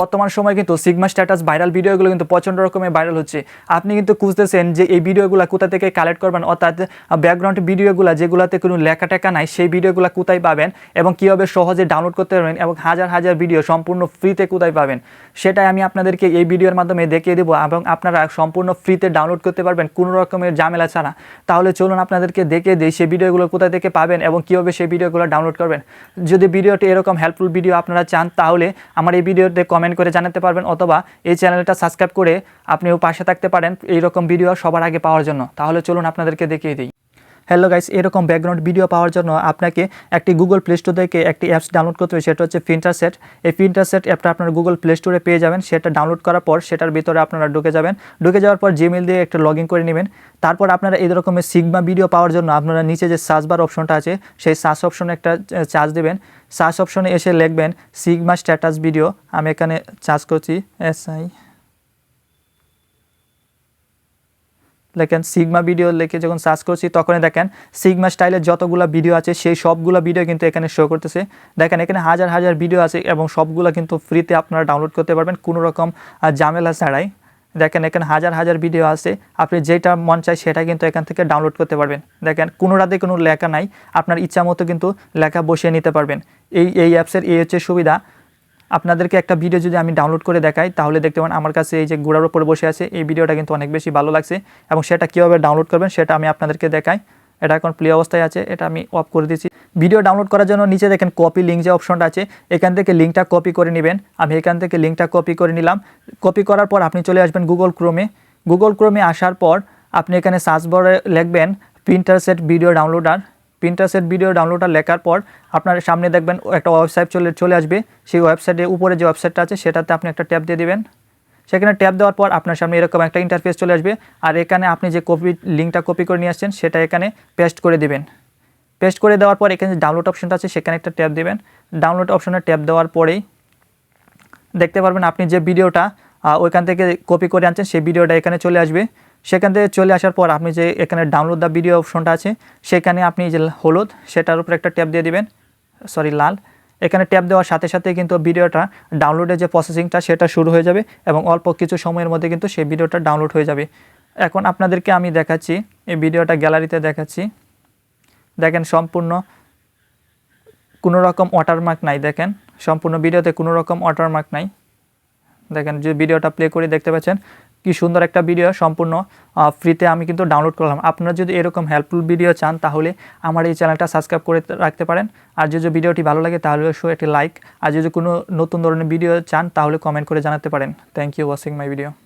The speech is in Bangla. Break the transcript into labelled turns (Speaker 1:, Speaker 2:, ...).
Speaker 1: বর্তমান সময় কিন্তু সিগমা স্ট্যাটাস ভাইরাল ভিডিওগুলো কিন্তু প্রচণ্ড রকমের ভাইরাল হচ্ছে। আপনি কিন্তু খুঁজতেছেন যে এই ভিডিওগুলো কোথা থেকে কালেক্ট করবেন, অর্থাৎ ব্যাকগ্রাউন্ড ভিডিওগুলো যেগুলোতে কোনো লেখা টেকা নাই, সেই ভিডিওগুলো কোথায় পাবেন এবং কীভাবে সহজে ডাউনলোড করতে পারবেন এবং হাজার হাজার ভিডিও সম্পূর্ণ ফ্রিতে কোথায় পাবেন। সেটাই আমি আপনাদেরকে এই ভিডিওর মাধ্যমে দেখিয়ে দেবো এবং আপনারা সম্পূর্ণ ফ্রিতে ডাউনলোড করতে পারবেন কোনো রকমের ঝামেলা ছাড়া। তাহলে চলুন আপনাদেরকে দেখিয়ে দিই সেই ভিডিওগুলো কোথা থেকে পাবেন এবং কীভাবে সেই ভিডিওগুলো ডাউনলোড করবেন। যদি ভিডিওটি এরকম হেল্পফুল ভিডিও আপনারা চান, তাহলে আমার এই ভিডিওতে কমেন্ট করে জানাতে পারবেন অথবা এই চ্যানেলটা সাবস্ক্রাইব করে আপনিও পাশে থাকতে পারেন। এইরকম ভিডিও সবার আগে পাওয়ার জন্য। তাহলে চলুন আপনাদেরকে দেখিয়ে দিই। হ্যালো গাইস এরকম ব্যাকগ্রাউন্ড ভিডিও পাওয়ার জন্য আপনাকে একটি গুগল প্লে স্টোর থেকে একটি অ্যাপস ডাউনলোড করতে হবে, সেটা হচ্ছে ফিন্টার সেট এই ফিন্টার সেট অ্যাপটা আপনার গুগল প্লে স্টোরে পেয়ে যাবেন, সেটা ডাউনলোড করার পর সেটার ভিতরে আপনারা ঢুকে যাবেন। ঢুকে যাওয়ার পর জিমেল দিয়ে একটা লগ করে নেবেন। তারপর আপনারা এই রকমের সিগমা ভিডিও পাওয়ার জন্য আপনারা নিচে যে সার্চ বার অপশনটা আছে, সেই সার্চ অপশনে একটা চার্জ দেবেন। সার্চ অপশনে এসে লিখবেন সিগমা স্ট্যাটাস ভিডিও আমি এখানে চার্জ করছি এস আই লেখেন সিগমা ভিডিও লিখে যখন সার্চ করছি, তখনই দেখেন সিগমা স্টাইলের যতগুলো ভিডিও আছে, সেই সবগুলো ভিডিও কিন্তু এখানে শো করতেছে। দেখেন এখানে হাজার হাজার ভিডিও আছে এবং সবগুলো কিন্তু ফ্রিতে আপনারা ডাউনলোড করতে পারবেন কোনো রকম ঝামেলা ছাড়াই। দেখেন এখানে হাজার হাজার ভিডিও আছে, আপনি যেটা মন চায় সেটা কিন্তু এখান থেকে ডাউনলোড করতে পারবেন। দেখেন কোনোটাতে কোনো লেখা নাই, আপনার ইচ্ছা মতো কিন্তু লেখা বসিয়ে নিতে পারবেন। এই এই অ্যাপসের এই হচ্ছে সুবিধা। আপনাদেরকে একটা ভিডিও যদি আমি ডাউনলোড করে দেখাই, তাহলে দেখতে পান আমার কাছে এই যে গোড়ার উপরে বসে আছে, এই ভিডিওটা কিন্তু অনেক বেশি ভালো লাগছে এবং সেটা কীভাবে ডাউনলোড করবেন সেটা আমি আপনাদেরকে দেখাই। এটা এখন প্লে অবস্থায় আছে, এটা আমি অফ করে দিচ্ছি ভিডিও ডাউনলোড করার জন্য নিচে দেখেন কপি লিঙ্ক যে অপশনটা আছে, এখান থেকে লিঙ্কটা কপি করে নেবেন। আমি এখান থেকে লিঙ্কটা কপি করে নিলাম। কপি করার পর আপনি চলে আসবেন গুগল ক্রোমে গুগল ক্রোমে আসার পর আপনি এখানে সার্চ বরে লিখবেন printer set video downloader printer set video downloader লেখার পর আপনার সামনে দেখবেন একটা ওয়েবসাইট চলে চলে আসবে। সেই ওয়েবসাইটে উপরে যে ওয়েবসাইটটা আছে, সেটাতে আপনি একটা ট্যাপ দিয়ে দেবেন। সেখানে ট্যাপ দেওয়ার পর আপনার সামনে এরকম একটা ইন্টারফেস চলে আসবে। আর এখানে আপনি যে কপি লিঙ্কটা কপি করে নিয়ে আসছেন, সেটা এখানে পেস্ট করে দেবেন। পেস্ট করে দেওয়ার পর এখানে যে ডাউনলোড অপশনটা আছে, সেখানে একটা ট্যাপ দেবেন। ডাউনলোড অপশনে ট্যাপ দেওয়ার পরেই দেখতে পারবেন আপনি যে ভিডিওটা ওইখান থেকে কপি করে আনছেন, সেই ভিডিওটা এখানে চলে আসবে। সেখান থেকে চলে আসার পর আপনি যে এখানে ডাউনলোড দ্য ভিডিও অপশনটা আছে, সেখানে আপনি যে হলুদ, সেটার উপর একটা ট্যাপ দিয়ে দিবেন। সরি লাল। এখানে ট্যাপ দেওয়ার সাথে সাথে কিন্তু ভিডিওটা ডাউনলোডের যে প্রসেসিংটা সেটা শুরু হয়ে যাবে এবং অল্প কিছু সময়ের মধ্যে কিন্তু সেই ভিডিওটা ডাউনলোড হয়ে যাবে। এখন আপনাদেরকে আমি দেখাচ্ছি, এই ভিডিওটা গ্যালারিতে দেখাচ্ছি। দেখেন সম্পূর্ণ কোনো রকম ওয়াটারমার্ক নাই, দেখেন। সম্পূর্ণ ভিডিওতে কোনো রকম ওয়াটারমার্ক নাই। দেখেন যে ভিডিওটা প্লে করে দেখতে পাচ্ছেন, কি সুন্দর একটা ভিডিও সম্পূর্ণ ফ্রিতে আমি কিন্তু ডাউনলোড করলাম। আপনারা যদি এরকম হেল্পফুল ভিডিও চান, তাহলে আমার এই চ্যানেলটা সাবস্ক্রাইব করে রাখতে পারেন। আর যদি ভিডিওটি ভালো লাগে, তাহলে অবশ্যই একটি লাইক আর যদি কোনো নতুন ধরনের ভিডিও চান, তাহলে কমেন্ট করে জানাতে পারেন। Thank you watching my video